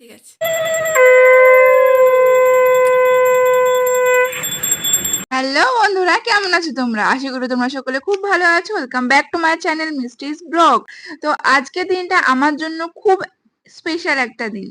ঠিক আছে। হ্যালো বন্ধুরা, কেমন আছো তোমরা? আশা করি তোমরা সকলে খুব ভালো আছো। Welcome back to my channel Mishti's blog তো আজকে দিনটা আমার জন্য খুব স্পেশাল একটা দিন।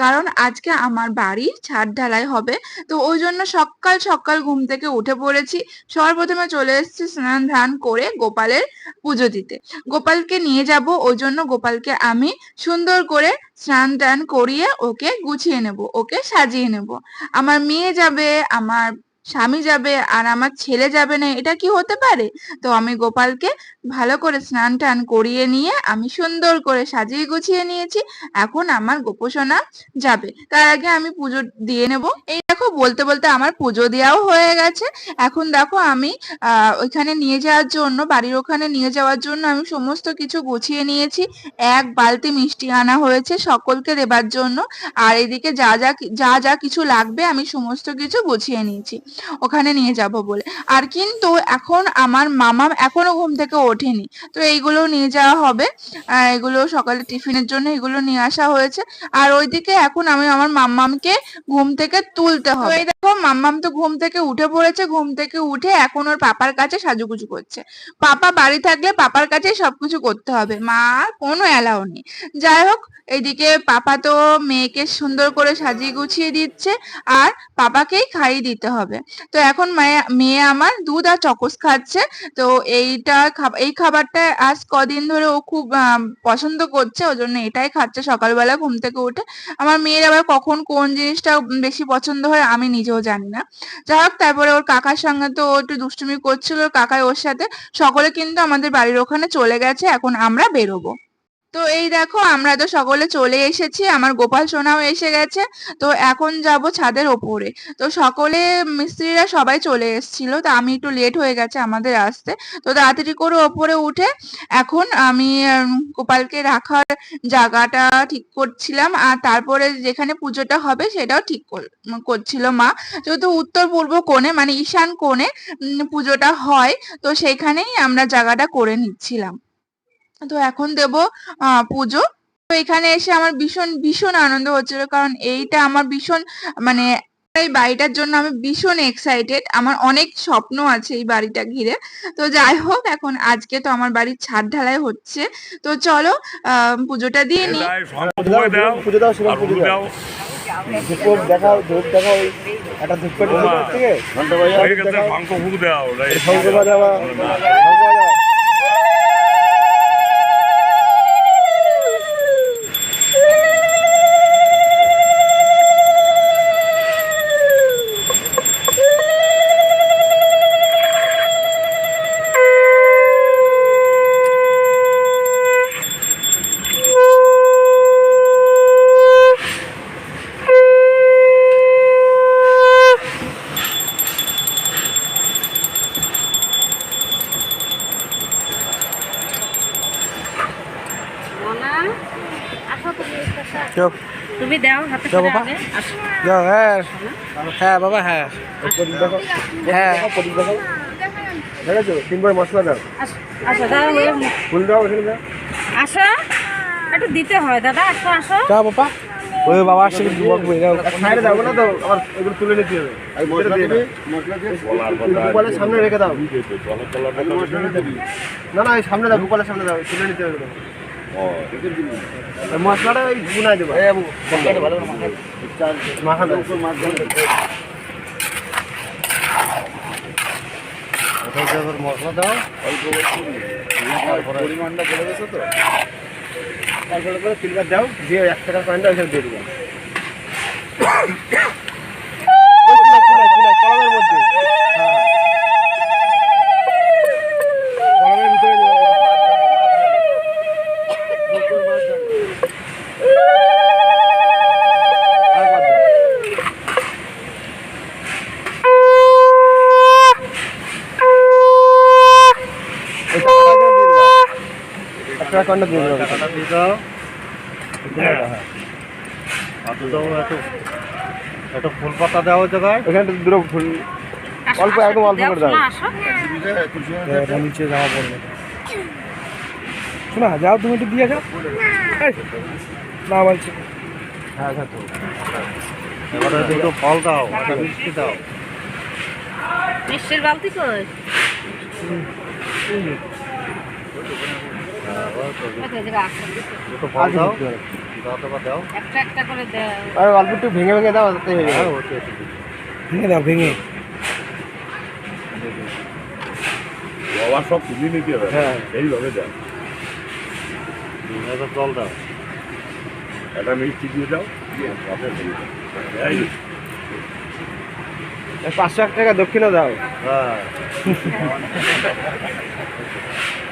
কারণ আজকে আমার বাড়ি ছাদ ঢালাই হবে, তো ওই জন্য সকাল সকাল ঘুম থেকে উঠে পড়েছি। সবার প্রথমে চলে এসেছি স্নান ধান করে গোপালের পুজো দিতে। গোপালকে নিয়ে যাব, ওই জন্য গোপালকে আমি সুন্দর করে স্নান টান করিয়ে ওকে গুছিয়ে নেব, ওকে সাজিয়ে নেব। আমার মেয়ে যাবে, আমার স্বামী যাবে আর আমার ছেলে যাবে না, এটা কি হতে পারে? তো আমি গোপালকে ভালো করে স্নান টান করিয়ে নিয়ে আমি সুন্দর করে সাজিয়ে গুছিয়ে নিয়েছি, এখন আমার গোপোষণা যাবে। তার আগে আমি পুজো দিয়ে নেব। এই দেখো, বলতে বলতে আমার পুজো দেওয়াও হয়ে গেছে। এখন দেখো আমি ওইখানে নিয়ে যাওয়ার জন্য, বাড়ির ওখানে নিয়ে যাওয়ার জন্য আমি সমস্ত কিছু গুছিয়ে নিয়েছি। এক বালতি মিষ্টি আনা হয়েছে সকলকে দেবার জন্য। আর এদিকে যা যা যা যা কিছু লাগবে আমি সমস্ত কিছু গুছিয়ে নিয়েছি। ওখানে নিয়ে যাব বলে। আর কিন্তু এখন আমার মামা এখনও ঘুম থেকে ওঠেনি। তো এইগুলো নিয়ে যাওয়া হবে। এগুলো সকালে টিফিনের জন্য এগুলো নিয়ে আসা হয়েছে। আর ওইদিকে এখন আমি আমার মাম্মামকে ঘুম থেকে তুলতে হবে। এই দেখো, মাম্মাম তো ঘুম থেকে উঠে পড়েছে। ঘুম থেকে উঠে এখন ওর পাপার কাছে সাজুগুজু করছে। পাপা বাড়ি থাকলে পাপার কাছে সবকিছু করতে হবে। মা কোনো অ্যালাউ নেই। যাই হোক, এইদিকে পাপা তো মেয়েকে সুন্দর করে সাজিয়ে গুছিয়ে দিচ্ছে। আর পাপাকেই খাইয়ে দিতে হবে। তো এখন মেয়ে আমার দুধ আর চকোস খাচ্ছে। তো এইটা এই খাবারটা আজ কদিন ধরে ও খুব পছন্দ করছে, ওই জন্য এটাই খাচ্ছে সকালবেলা ঘুম থেকে উঠে। আমার মেয়ের আবার কখন কোন জিনিসটা বেশি পছন্দ হয় আমি নিজেও জানি না। যাই হোক, তারপরে ওর কাকার সঙ্গে তো ও একটু দুষ্টুমি করছিল ওর কাকাই ওর সাথে। সকলে কিন্তু আমাদের বাড়ির ওখানে চলে গেছে, এখন আমরা বেরোবো। তো এই দেখো, আমরা তো সকলে চলে এসেছি, আমার গোপাল সোনাও এসে গেছে, তো এখন যাব ছাদের ওপরে। তো সকলে মিস্ত্রিরা সবাই চলে এসেছিল, তো আমি একটু লেট হয়ে গেছে আমাদের আসতে। তো তাড়াতাড়ি করে ওপরে উঠে এখন আমি গোপালকে রাখার জায়গাটা ঠিক করছিলাম, আর তারপরে যেখানে পুজোটা হবে সেটাও ঠিক কর- করছিল মা। যেহেতু উত্তর পূর্ব কোণে মানে ঈশান কোণে পুজোটা হয়, তো সেখানেই আমরা জায়গাটা করে নিচ্ছিলাম। তো এখন দেব আহ পুজো। তো এখানে এসে আমার ভীষণ ভীষণ আনন্দ হচ্ছিল কারণ এইটা আমার ভীষণ মানে এই বাড়িটার জন্য আমি ভীষণ এক্সাইটেড আমার অনেক স্বপ্ন আছে এই বাড়িটা ঘিরে। তো যাই হোক এখন আজকে তো আমার বাড়ির ছাদ ঢালাই হচ্ছে। তো চলো আহ পুজোটা দিয়ে পুজো দাও পুজো দাও। ধূপ দেখাও ধূপ দেখাও একটা ধূপ থেকে। ঘণ্টা বাজা শঙ্খ ফুঁক দাও, এই শঙ্খ বাজাবা শঙ্খ বাজাও। একটু তুমি দাও হাতে দাও বাবা। আগে। যাও হ্যাঁ। হ্যাঁ বাবা হ্যাঁ। হ্যাঁ। দেখেছ? তিনবার মশলা দাও। আসো, আসো দাও ফুল দাও ওখানে দাও। আসো। একটু দিতে হয় দাদা আসো আসো। যাও বাবা। ওই বাবা আসছে কিন্তু বকবে দাও সাইডে দাও না তো আবার এগুলো তুলে নিতে হবে। আর মশলা দিবি মশলা দিয়ে গোপালের সামনে রেখে দাও। না না এই সামনে দাও গোপালের সামনে দাও তুলে নিতে হবে। মশলাটা ওই গুনায় দেবো। মাখা দাও মশলা দাও? পরিমাণটা বলে গেছো তো? তারপরে করে দাও দিয়ে এক টাকা কয়েনটা ওইসব দিয়ে দিলাম কলমের মধ্যে। হ্যাঁ কলমের ভিতরে দেবো। আর বাদ দাও। এই টাকাটা দিয়ে দিবা। দিয়ে দিবা। একটা ফুল পাতা দেওয়া জায়গায় এখানে তো দুটো ফুল অল্প, একদম অল্প করে দাও। শোনা, নিচে যাওয়া পড়বে। শোনা যাও তুমি একটু দিয়ে যাও। না বলছি হ্যাঁ হ্যাঁ এবারে দুটো ফল দাও একটা মিষ্টি দাও। মিষ্টির বালতি কই ওই তো এদিকে আসো। দুটো ফল দাও দাও তো বা দাও একটা একটা করে দাও আর অল্প একটু ভেঙে ভেঙে দাও তাতে হয়ে হ্যাঁ যাবে। ভেঙে দাও ভেঙে। বাবা সব তুলে নিতে হবে। হ্যাঁ। এইভাবে জল দাও। একটা মিষ্টি দিয়ে দাও পাঁচশো এক টাকা দক্ষিণে দাও। হ্যাঁ এবার কে মিস্ত্রি দেবে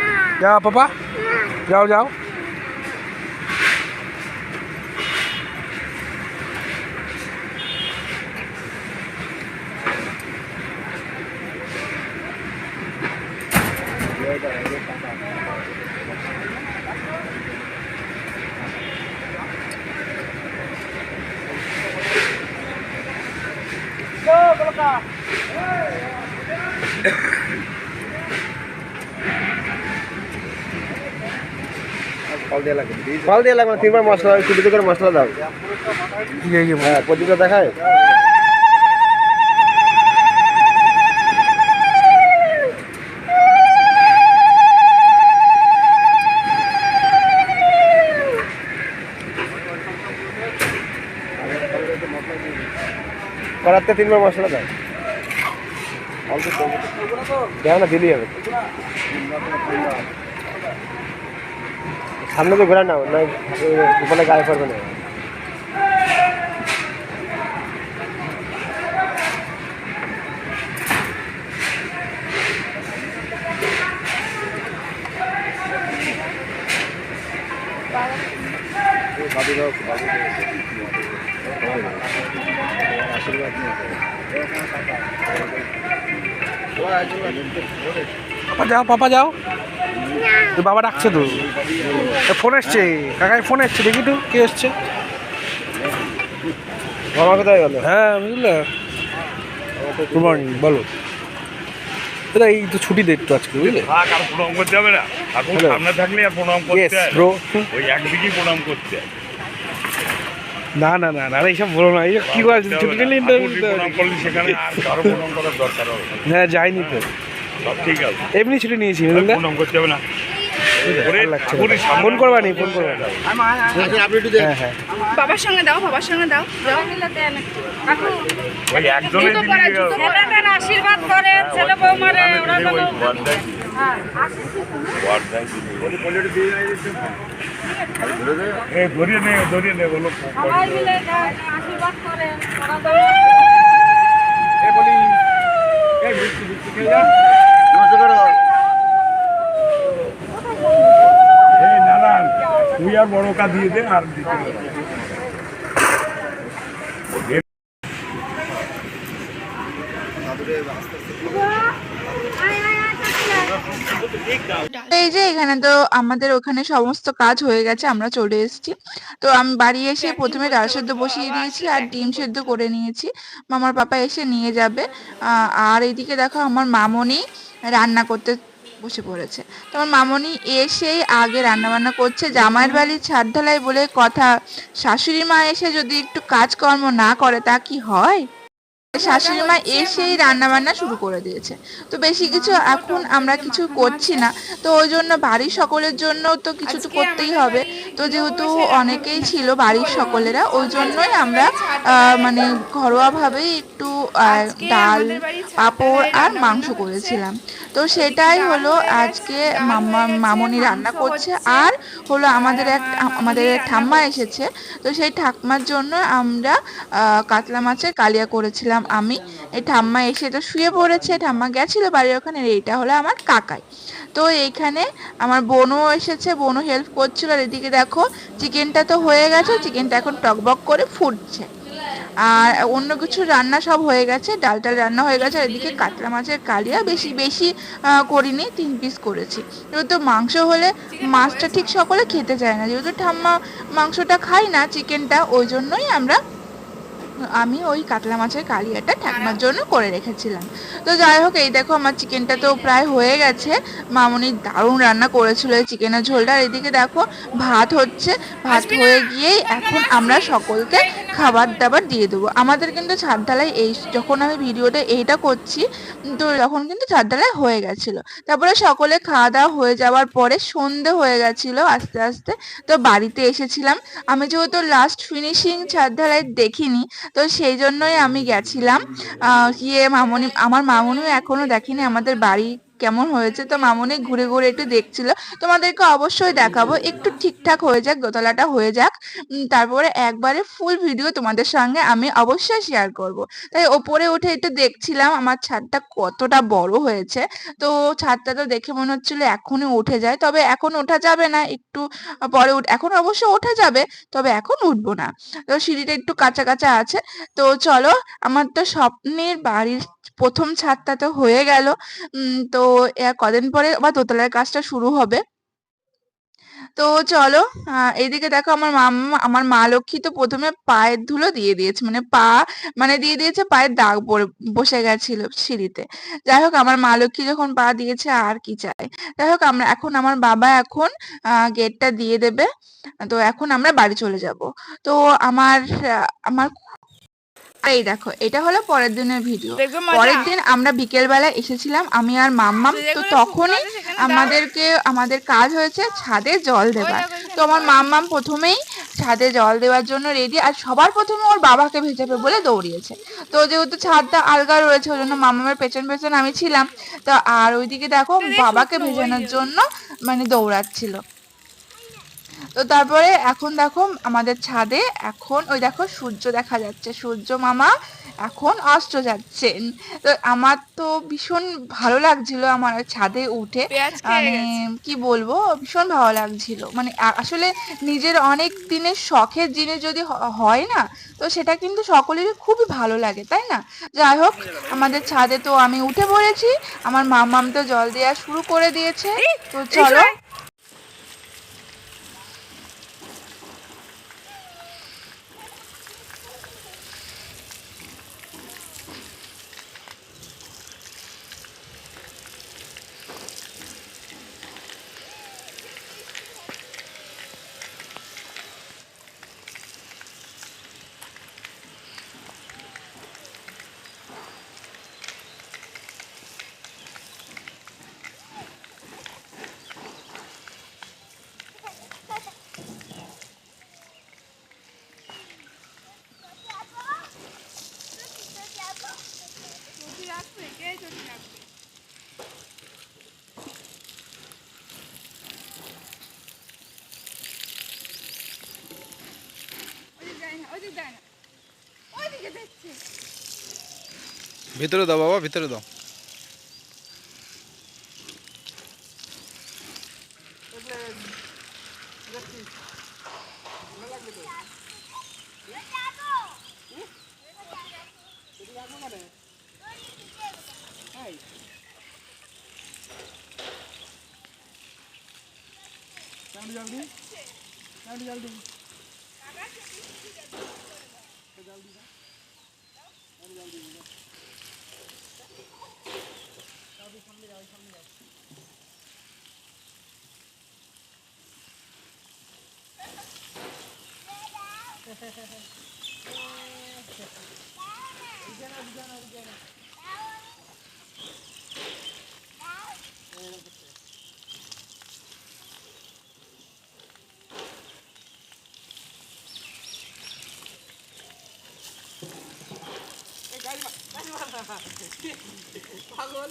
পাপা যাও পাপা যাও যাও ফল দিয়ে লাগবে। ফল দিয়ে লাগবে তিনবার মশলা কুটি করে মশলা দাও। হ্যাঁ প্রদীপটা দেখায় করাতে তিনবার মশলা দাও। অল্প দেও না দিলেই হবে। সামনে তো ঘোরা নাও না উপরে গায়ে পড়বে না। পাপা যাও পাপা যাও। তো বাবা ডাকছে তো। ফোন এসছে কাকায় ফোন এসছে দেখি তো কে এসছে। মামা কোথায় গেল? হ্যাঁ বুঝলে গুড মর্নিং বলো। দাদা এই তো ছুটি দে একটু আজকে বুঝলে? আর প্রণাম করতে হবে না। Hello. সামনে থাকলে আর প্রণাম করতে ব্রো ওই একদিকেই প্রণাম করতে না না না না এইসব বলো না এই কি করে ছুটি নিলে ইন্টারভিউ প্রণাম করলে সেখানে আর কারও প্রণাম করার দরকার হবে হ্যাঁ যাইনি তো। সব ঠিক আছে। এমনি ছুটি নিয়েছি করতে হবে না। সামনে ফোন করবা নি ফোন করবা হ্যাঁ হ্যাঁ। বাবার সঙ্গে দাও বাবার সঙ্গে দাও। আশীর্বাদ করে ছেলে বৌমারে ওরা। হ্যাঁ। ধরিয়ে নে ধরিয়ে নে বলো। সবাই মিলে আশীর্বাদ করে ওরা যেন এই নারায়ণ তুই আর বড় কা দিয়ে দে, আর দিতে এই যে এখানে তো আমাদের ওখানে সমস্ত কাজ হয়ে গেছে, আমরা চলে এসেছি। তো আমি, বাড়ি এসে প্রথমে ডাল সেদ্ধ বসিয়ে দিয়েছি আর ডিম সেদ্ধ করে নিয়েছি। মামার পাপা এসে নিয়ে যাবে। আর এদিকে দেখো আমার মামনি রান্না করতে বসে পড়েছে। তোমার মামনি এসেই আগে রান্নাবান্না করছে, জামাইয়ের বাড়ির ছাদ ঢালাই বলে কথা। শাশুড়ি মা এসে যদি একটু কাজকর্ম না করে, তা কি হয়? শাশুড়ি মা এসেই রান্না বান্না শুরু করে দিয়েছে। তো বেশি কিছু এখন আমরা কিছু করছি না। তো ওই জন্য বাড়ির সকলের জন্য তো কিছু তো করতেই হবে। তো যেহেতু অনেকেই ছিল বাড়ির সকলেরা ওই জন্যই আমরা মানে ঘরোয়াভাবেই একটু ডাল পাঁপড় আর মাংস করেছিলাম। তো সেটাই হলো আজকে মাম্মা মামনি রান্না করছে। আর হলো আমাদের এক আমাদের ঠাম্মা এসেছে। তো সেই ঠাম্মার জন্য আমরা কাতলা মাছের কালিয়া করেছিলাম। আমি এই ঠাম্মা এসে তো শুয়ে পড়েছে, ঠাম্মা গেছিল বাড়ির ওখানে এইটা হলো আমার কাকাই। তো এইখানে আমার বোনও এসেছে বোনও হেল্প করছিল, আর এদিকে দেখো চিকেনটা তো হয়ে গেছে চিকেনটা এখন টকবক করে ফুটছে। আর অন্য কিছু রান্না সব হয়ে গেছে ডাল টাল রান্না হয়ে গেছে, আর এদিকে কাতলা মাছের কালিয়া বেশি বেশি করিনি, তিন পিস করেছি। যেহেতু মাংস হলে মাছটা ঠিক সকলে খেতে চায় না, যেহেতু ঠাম্মা মাংসটা খাই না চিকেনটা ওই জন্যই আমরা আমি ওই কাতলা মাছের কালিয়াটা ঠাকুমার জন্য করে রেখেছিলাম। তো যাই হোক এই দেখো আমার চিকেনটা তো প্রায় হয়ে গেছে। মামনি দারুণ রান্না করেছিল এই চিকেনের ঝোলটা। আর এদিকে দেখো ভাত হচ্ছে। ভাত হয়ে গিয়েই এখন আমরা সকলকে খাবার দাবার দিয়ে দেবো। আমাদের কিন্তু ছাদ ঢালাই এই যখন আমি ভিডিওটা এইটা করছি তো তখন কিন্তু ছাদ ঢালাই হয়ে গেছিল। তারপরে সকলে খাওয়া দাওয়া হয়ে যাওয়ার পরে সন্ধে হয়ে গেছিল আস্তে আস্তে। তো বাড়িতে এসেছিলাম। আমি যেহেতু লাস্ট ফিনিশিং ছাদ ঢালাই দেখিনি তো সেই জন্যই আমি গেছিলাম। গিয়ে মামনি আমার মামনিও এখনও দেখেনি আমাদের বাড়ি কেমন হয়েছে? তো মামনি ঘুরে ঘুরে একটু দেখছিল। তোমাদেরকে অবশ্যই দেখাবো। একটু ঠিকঠাক হয়ে যাক, দোতলাটা হয়ে যাক। তারপরে একবারে ফুল ভিডিও তোমাদের সঙ্গে আমি অবশ্যই শেয়ার করব। তাই ওপরে উঠে একটু দেখছিলাম, আমার ছাদটা কতটা বড় হয়েছে। তো ছাদটা তো দেখে মনে হচ্ছিল এখনই উঠে যায়। তবে এখন ওঠা যাবে না, একটু পরে উঠ, এখন অবশ্য ওঠা যাবে, তবে এখন উঠবো না। তো সিঁড়িটা একটু কাঁচা কাঁচা আছে। তো চলো, আমার তো স্বপ্নের বাড়ির প্রথম ছাদটা তো হয়ে গেল। তো কদিন পরে আবার দোতলার কাজটা শুরু হবে। তো চলো এইদিকে দেখো আমার মাম্মা আমার মা লক্ষ্মী তো প্রথমে পায়ের ধুলো দিয়ে দিয়েছে মানে পা মানে দিয়ে দিয়েছে পায়ের দাগ বসে গেছিল সিঁড়িতে। যাই হোক, আমার মা লক্ষ্মী যখন পা দিয়েছে, আর কি চাই। যাই হোক, আমরা এখন, আমার বাবা এখন গেটটা দিয়ে দেবে। তো এখন আমরা বাড়ি চলে যাব। তো আমার আমার এই দেখো এটা হলো পরের দিনের ভিডিও পরের দিন আমরা বিকেল বেলা এসেছিলাম আমি আর মাম্মাম তো তখনই আমাদেরকে আমাদের কাজ হয়েছে ছাদে জল দেবার। তো আমার মাম্মাম প্রথমেই ছাদে জল দেওয়ার জন্য রেডি আর সবার প্রথমে ওর বাবাকে ভেজাবে বলে দৌড়িয়েছে। তো যেহেতু ছাদটা আলগা রয়েছে ওই জন্য মাম্মামের পেছন পেছন আমি ছিলাম। তো আর ওইদিকে দেখো বাবাকে ভেজানোর জন্য মানে দৌড়াচ্ছিল। তো তারপরে এখন দেখো আমাদের ছাদে এখন ওই দেখো সূর্য দেখা যাচ্ছে সূর্য মামা এখন অস্ত যাচ্ছেন তো আমার তো ভীষণ ভালো লাগছিল আমার ছাদে উঠে। মানে কি বলব ভীষণ ভালো লাগছিল। মানে আসলে নিজের অনেক দিনের শখের জিনিস যদি হয় না তো সেটা কিন্তু সকলেরই খুবই ভালো লাগে তাই না? যাই হোক আমাদের ছাদে তো আমি উঠে পড়েছি। আমার মামাম তো জল দেওয়া শুরু করে দিয়েছে। তো চলো ভিতরে দাও বাবা ভিতরে দাও। জলদি জলদি জলদি জলদি জলদি ওই সামনে যাও ওই সামনে যাও বিছানা বিছানা বিছানা পাগল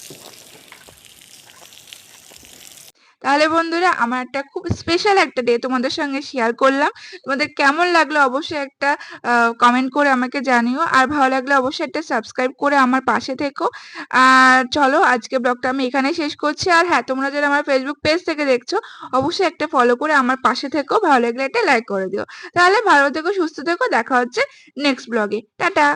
তাহলে বন্ধুরা, আমার একটা খুব স্পেশাল একটা ডে তোমাদের সঙ্গে শেয়ার করলাম। তোমাদের কেমন লাগল অবশ্যই একটা কমেন্ট করে আমাকে জানিও। আর ভালো লাগলে অবশ্যই একটা সাবস্ক্রাইব করে আমার পাশে থেকো। আর চলো, আজকে ব্লগটা আমি এখানেই শেষ করছি। আর হ্যাঁ তোমরা যারা আমার ফেসবুক পেজ থেকে দেখছ, অবশ্যই একটা ফলো করে আমার পাশে থেকো। ভালো লাগলে একটা লাইক করে দিও। তাহলে ভালো থেকো, সুস্থ থেকো। দেখা হচ্ছে নেক্সট ব্লগে টাটা!